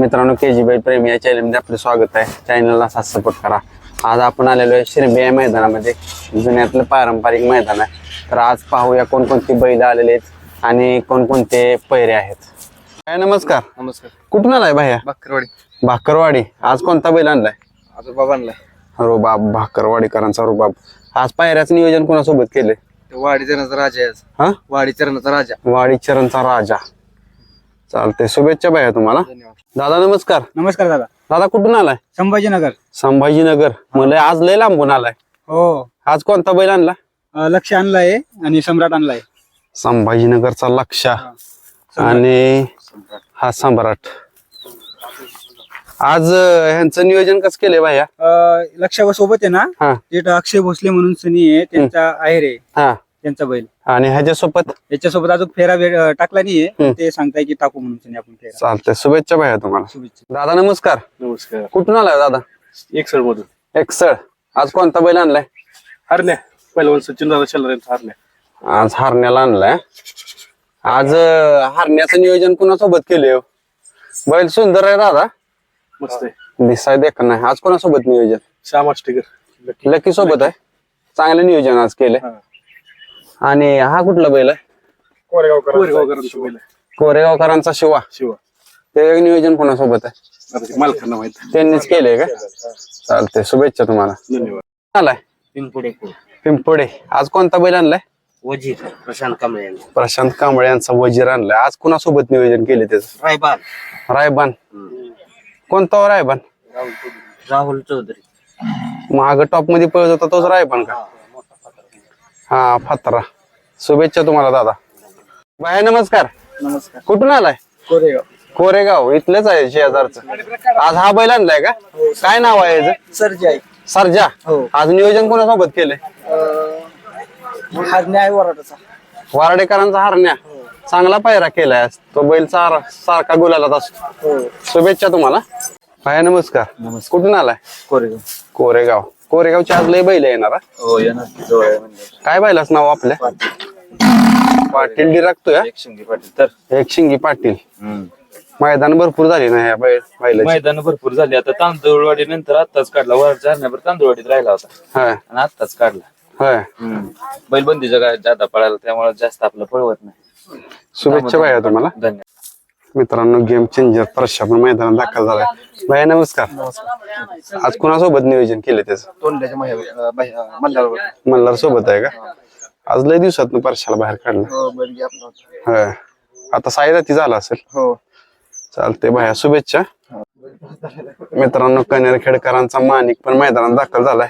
मित्रांनो के जी बाई प्रेमी या चॅनलमध्ये आपलं स्वागत आहे. चॅनलला साथ सपोर्ट करा. आज आपण आलेलो आहे शिरबे या मैदानामध्ये. जुन्यातलं पारंपरिक मैदान आहे. तर आज पाहूया कोणकोणती बैल आलेले आहेत आणि कोणकोणते पैरे आहेत. काय नमस्कार. नमस्कार. कुठून आलाय भाया? बाकरवाडी भाकरवाडी. आज कोणता बैल आणलाय? आता बाबा आणलाय. रुबाब भाकरवाडीकरांचा रुबाब. आज पायऱ्याचं नियोजन कोणासोबत केले वाडी चरणाचा राजा आहे आज. हा? वाडी चरणाचा राजा. वाडी चरणचा राजा. चालते शुभेच्छा भाया तुम्हाला. दादा नमस्कार. नमस्कार दादा. दादा कुठून आलाय? संभाजीनगर. संभाजीनगर. मला आज लय लांबून आलाय. हो. आज कोणता बैल आणला? लक्ष आणलाय आणि सम्राट आणलाय. संभाजीनगरचा लक्षा. आणि हा सम्राट. आज ह्यांचं नियोजन कसं केलंय भाया अं, लक्ष सोबत आहे ना? हा. तिथं अक्षय भोसले म्हणून सनी आहे त्यांचा आहे. रे हा. त्यांचा बैल. आणि ह्याच्यासोबत? याच्यासोबत अजून फेरा वे- अं, टाकला नाहीये. हम्म. ते सांगताय की टाकू म्हणून सनी आपण फेरा. चालतंय. शुभेच्छा भाया तुम्हाला. शुभेच्छा. दादा नमस्कार. नमस्कार. कुठून आलाय दादा? एक सर मधून. एकसळ. आज कोणता बैल आणलाय? हरण्या. पहिलवान सचिन दादा शेलार यांचा हरण्या. आज हरण्याला आणलाय. आज अं, हरण्याचं नियोजन कुणासोबत केले बैल सुंदर आहे दादा. मस्त आहे. दिसाय देख नाही. आज कोणासोबत नियोजन? श्याम आष्टेकर. लकी सोबत आहे. चांगलं नियोजन आज केलंय. आणि हा कुठला बैल आहे? कोरेगावकरांचा. बैल आहे. कोरेगावकरांचा शिवा. शिवा. ते नियोजन कोणासोबत आहे? आता ते मालकांना माहीत त्यांनीच केलंय का? चालतंय शुभेच्छा तुम्हाला. धन्यवाद. आलाय पिंपुडे. पिंपडे. आज कोणता बैल आणलाय? वजीर प्रशांत कांबळे यांचा प्रशांत कांबळे यांचा वजीर आणलाय. आज कुणासोबत नियोजन केले त्याचं? रायबान. रायबान. कोणता हो रायबान? राहुल चौधरी. माग टॉपमध्ये पळत होता तोच रायबान का? हा फातरा. शुभेच्छा तुम्हाला दादा. बाय नमस्कार. नमस्कार. कुठून आलाय? कोरेगाव. कोरेगाव इथलेच आहे शेजारचं. आज हा बैल आणलाय का? काय नाव आहे याचं? सरजी आहे. सरजा. हो. आज नियोजन कोणासोबत केलंय? हा वराटाचा वारडेकरांचा हरण्या. चांगला पायरा केलाय आज. तो बैल चार सारखा गुलालात असतो. शुभेच्छा तुम्हाला. भाया नमस्कार. कुठून आलाय? कोरेगाव. कोरेगाव. कोरेगावची आज लय बैल येणार हा? येणार जवळ आहे काय बैलाच नाव आपल्या? पाटील. डिरागतोय हा? एक शिंगी पाटील तर. एक शिंगी पाटील. मैदान भरपूर झाली ना ह्या बैल बैलाची? मैदान भरपूर झाली. आता तांदूळवाडी नंतर आत्ताच काढला. वरच्या हरण्यावर तांदूळवाडीत राहिला होता. होय. आणि आत्ताच काढला. होय. बैलबंदीच्या जादा पळायला त्यामुळे जास्त आपलं पळवत नाही. शुभेच्छा भाया तुम्हाला. धन्यवाद. मित्रांनो गेम चेंजर प्रशासन मैदानात दाखल झालाय. भाया नमस्कार. आज कुणासोबत नियोजन केले त्याचं? मल्हार मल्हार सोबत आहे का? आज लय दिवसात परशाला बाहेर काढलं. हो आता साईराती झाला असेल. हो. चालते भाया शुभेच्छा. मित्रांनो कनेर खेडकरांचा माणिक पण मैदानात दाखल झालाय.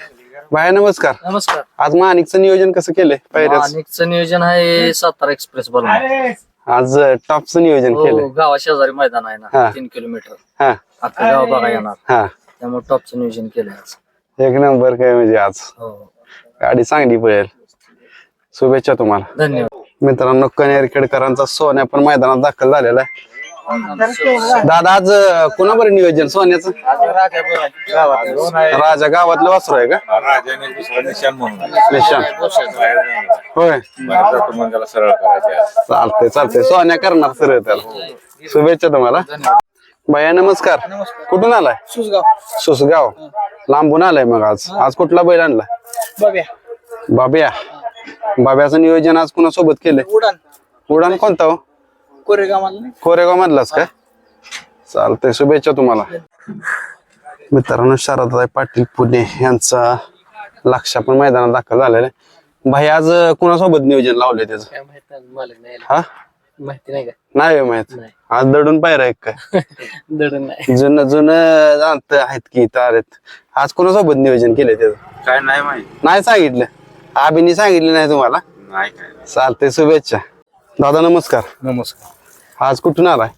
भाया नमस्कार. नमस्कार. आज माणिकचं नियोजन कसं केलंय? पायऱ्याच नियोजन आहे सातारा एक्सप्रेस बनवून आज टॉपचं नियोजन केलंय. गावा शेजारी मैदान आहे हा. ना तीन किलोमीटर. हा. आता गाव बघा येणार. हा. त्यामुळे टॉपचं नियोजन केलंय आज. एक नंबर काय म्हणजे आज. हो. गाडी चांगली पळेल. शुभेच्छा तुम्हाला. धन्यवाद. मित्रांनो कनेर खेडकरांचा सोन्या पण मैदानात दाखल झालेला आहे. दादा आज कुणाबर नियोजन? सोन्याचं? राजा गावातलं वासरू आहे का? निशान होय. चालतंय चालतंय. सोन्या करणार सर त्याला. शुभेच्छा तुम्हाला. भैया नमस्कार. कुठून आलाय? सुसगाव. सुसगाव. लांबून आलाय मग आज. आज कुठला बैल आणला? बघ्या बाब्या. बाब्याचं नियोजन आज कुणासोबत केलंय? उडान. उडान कोणता हो? कोरेगाव कोरेगाव मधलाच काय? चालतंय शुभेच्छा तुम्हाला. मित्रांनो शारदाबाई पाटील पुणे यांचा लक्ष पण मैदानात दाखल झालेला आहे. भाई आज कुणासोबत नियोजन लावलंय त्याचं? हा? माहिती नाही का? नाही माहीत. आज दडून पायरा एक काय? दडण नाही. जुनं जुनं जाणत आहेत की तारेत आज कोणासोबत नियोजन केलंय त्याचं? काय नाही माहीत. नाही सांगितलं. आबीनी सांगितलं नाही तुम्हाला? नाही काय चालतंय शुभेच्छा. दादा नमस्कार. नमस्कार. आज कुठून आलाय?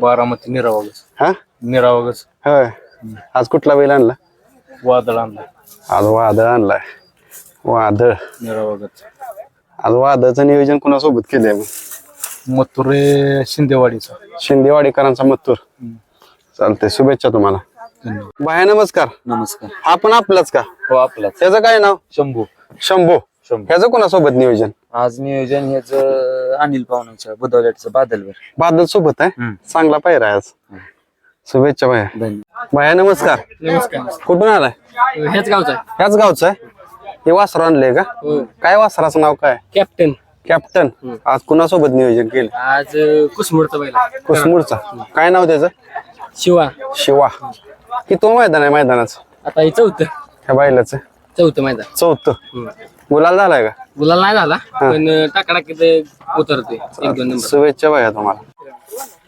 बारामती निरावागच हा? निरावागच होय. आज कुठला बैल आणला? वादळ आणला आज वादळ आणलाय. वादळ. निरावागच आज वादळचं नियोजन कुणासोबत केलंय मग? मथुरे शिंदेवाडीचा. शिंदेवाडीकरांचा मत्तूर चालतंय शुभेच्छा तुम्हाला. बाया नमस्कार. नमस्कार. हा पण आपलाच का? हो आपलाच. त्याचं काय नाव? शंभू. शंभू. शंभू. ह्याचं कोणासोबत नियोजन? आज नियोजन ह्याच अनिल पाहुण्याच्या बुधवल्याचं बादलवर. बादल सोबत आहे. चांगला पायरा आहे आज. शुभेच्छा भाया. भाया नमस्कार. नमस्कार. कुठून आलाय? हेच गावचा ह्याच गावचं आहे? हे वासर आणलंय का? हो. काय वासराचं नाव काय? कॅप्टन. कॅप्टन. आज कुणासोबत नियोजन केलं? आज कुसमुडचा पहिला कुसमुरचा. काय नाव त्याचं? शिवा. शिवा. की तो मैदान आहे मैदानाचं? आता हे चौथं. ह्या बैलाचं. चौथं मैदान. चौथं? गुलाल झालाय का? गुलाल नाही झाला पण टाकाटाकीत उतरतोय. एक दोन नंबर. शुभेच्छा भाया तुम्हाला.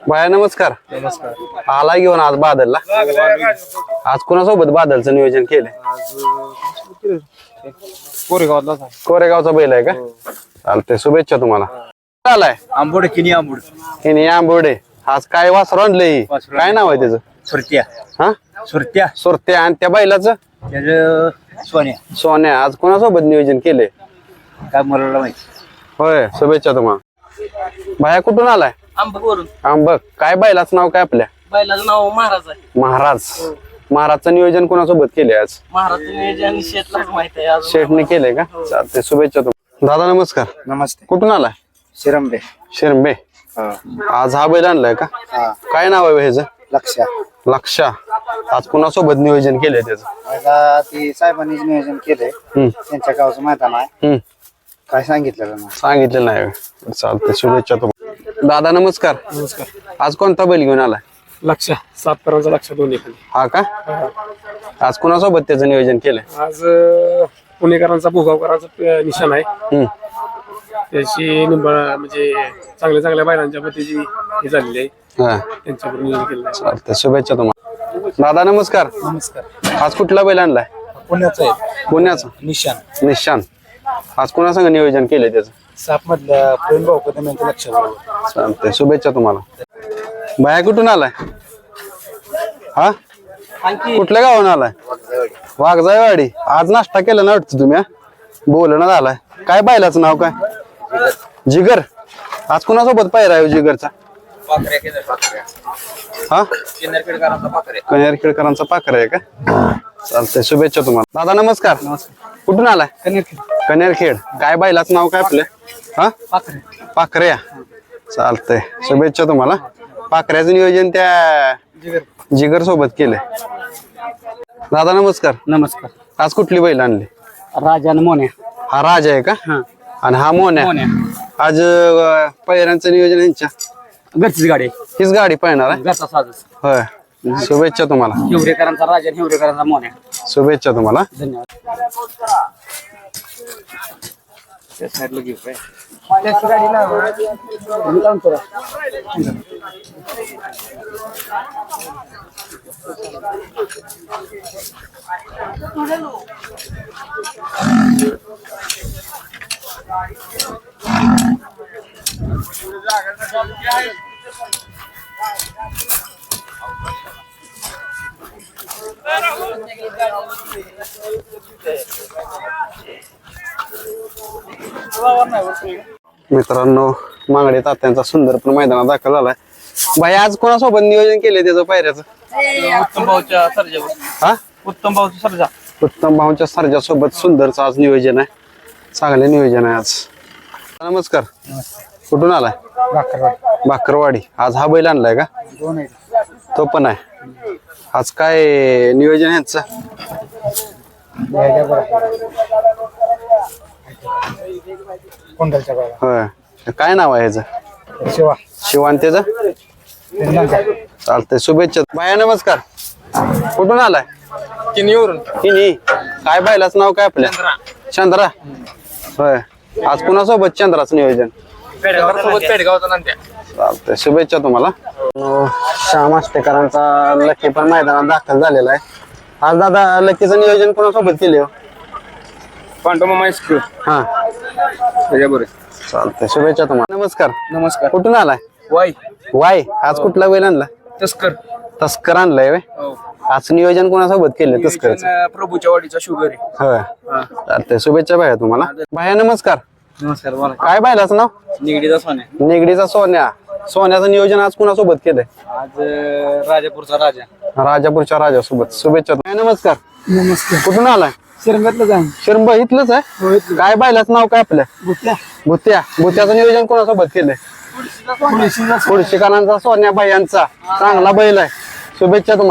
भाया नमस्कार. नमस्कार. आला घेऊन आज बादलला? आज कुणासोबत बादलचं नियोजन केलंय? कोरेगावातला कोरेगावचा बैल आहे का? चालतंय शुभेच्छा तुम्हाला. आलाय आंबोड किनी आंबोड. हिने आंबोडे. आज काय वासर आणलंय? ही? काय नाव आहे त्याचं? सुरत्या. हा? सुरत्या. सुरते आणि त्या बैलाचं? त्याच सोन्या. सोन्या आज कोणासोबत नियोजन केलंय? काय मला माहिती? होय शुभेच्छा तुम्हाला भाया कुठून आलाय? आंबक काय बैलाचं नाव काय आपल्या? बैलाचं नाव महाराज आहे. महाराज. महाराजचं नियोजन कोणासोबत केलंय आज? महाराज नियोजन शेतलाच माहीत आहे अजून. शेठने केलंय का? चालते शुभेच्छा तुम्हाला दादा नमस्कार. नमस्ते. कुठून आलाय? शिरंबे. शिरंबे. आज हा बैल आणलाय का? काय नाव आहे ह्याचं? लक्ष. लक्षा. आज कुणासोबत नियोजन केलंय त्याचं? आता ती साहेबांनी नियोजन केलंय. हम्म, त्यांच्या गावचं मैदान आहे. हम्म. काय सांगितलं त्यांना? सांगितलं नाही. चालते शुभेच्छा तुम्हाला. दादा नमस्कार. नमस्कार. आज कोणता बैल घेऊन आलाय? लक्ष सात परांचा लक्ष दोन्ही खाली. हा का? आज कुणासोबत त्याचं नियोजन केलंय? आज अं, पुणेकरांचा भोगावकरांचा अं, निशाण आहे. हम्म, त्याची निंबा म्हणजे चांगल्या चांगल्या बैलांच्या पतीची हे झालेली आहे. हा. त्यांच्यावर नियोजन केलेलं आहे. चालते शुभेच्छा तुम्हाला. दादा नमस्कार. नमस्कार. आज कुठला बैल आणलाय? पुण्याचं आहे. पुण्याचा. निशान. निशान. आज कुणासंग नियोजन केलंय त्याचं? साप मधल्या प्रेम भाऊ कदम यांच्या लक्ष बरोबर चालतंय. शुभेच्छा तुम्हाला. बाया कुठून आलाय? हा? कुठल्या गावाहून आलाय? वाघजायवाडी. आज नाश्ता केला ना वाटतं तुम्ही हा? बोलणं झालाय. काय बायलाचं नाव काय? जिगर. आज कुणासोबत पायरा आहे हो जिगरचा? हा? कन्यार खेळकरांचा पाखर आहे का? चालतंय शुभेच्छा तुम्हाला. दादा नमस्कार. कुठून आलाय? कन्यारखेड काय बायलाच नाव काय आपलं? हा? पाखऱ्या चालतंय. शुभेच्छा तुम्हाला. पाखऱ्याचं नियोजन त्या जिगर. सोबत केलंय. दादा नमस्कार. नमस्कार. आज कुठली बैल आणली? राजा मोन्या. हा राज आहे का? आणि हा मोन आहे आज अं, पहिऱ्यांचं नियोजन यांच्या? घरचीच गाडी. हीच गाडी पाहणार आहे? घरचा होय. शुभेच्छा तुम्हाला. हिवरेकरांचा राजा आणि हिवरेकरांचा मोन्या. शुभेच्छा तुम्हाला. धन्यवाद. त्या साईडला घेऊ काय? मित्रांनो मांगडे तात्यांचा सुंदर पण मैदानात दाखल झालाय. भाई आज कोणासोबत नियोजन केलंय त्याचं पायऱ्याचं? उत्तम भाऊच्या सर्जेवर हा? उत्तम भाऊचा सर्जा. उत्तम भाऊच्या सरजा सोबत सुंदरचं आज नियोजन आहे. चांगलं नियोजन आहे आज. नमस्कार. कुठून आलाय? बाकरवाडी आज हा बैल आणलाय का? दोन आहेत. तो पण आहे. आज काय नियोजन आहे यांचं? कोंडलच्या गावाला होय. काय नाव आहे ह्याचं? शिवा. शिवांतेचं चालतंय. शुभेच्छा. बाया नमस्कार. कुठून आलाय? किनीवरून. किनी. काय बायलाच नाव काय आपल्या? चंद्रा. होय. आज कुणासोबत चंद्राचं नियोजन? सोबत पेडगावचा नांद्या चालतंय. शुभेच्छा तुम्हाला. अं, श्याम आष्टेकरांचा लकी पण मैदानात दाखल झालेला आहे. आज दादा लकीचं नियोजन कोणासोबत केले हो? हा. त्याच्याबरोबर चालतंय. शुभेच्छा तुम्हाला. नमस्कार. नमस्कार. कुठून आलाय? वाई. वाय आज कुठला बैल आणला? तस्कर. तस्कर आणलाय व्हय? आज नियोजन कोणासोबत केलं तस्करचं? प्रभूच्या वाडीचा शुगर आहे. होय. चालतंय. शुभेच्छा भाया तुम्हाला. भाया नमस्कार. नमस्कार बोला. काय बायलाच नाव? निगडीचा सोन्या. निगडीचा सोन्या. सोन्याचं नियोजन आज कुणासोबत केलंय? आज अं, राजापूरचा राजा. राजापूरच्या राजासोबत. शुभेच्छा. नमस्कार. नमस्कार. कुठून आलाय? शिरंगातलं शिरंब इथलंच आहे? काय बायलाच नाव काय आपलं? गुटल्या भुत्या. भुत्याचं नियोजन कोणासोबत केलंय? पुढशिकानांचा सोन्या. बायांचा चांगला बैल आहे. शुभेच्छा तुम्हाला.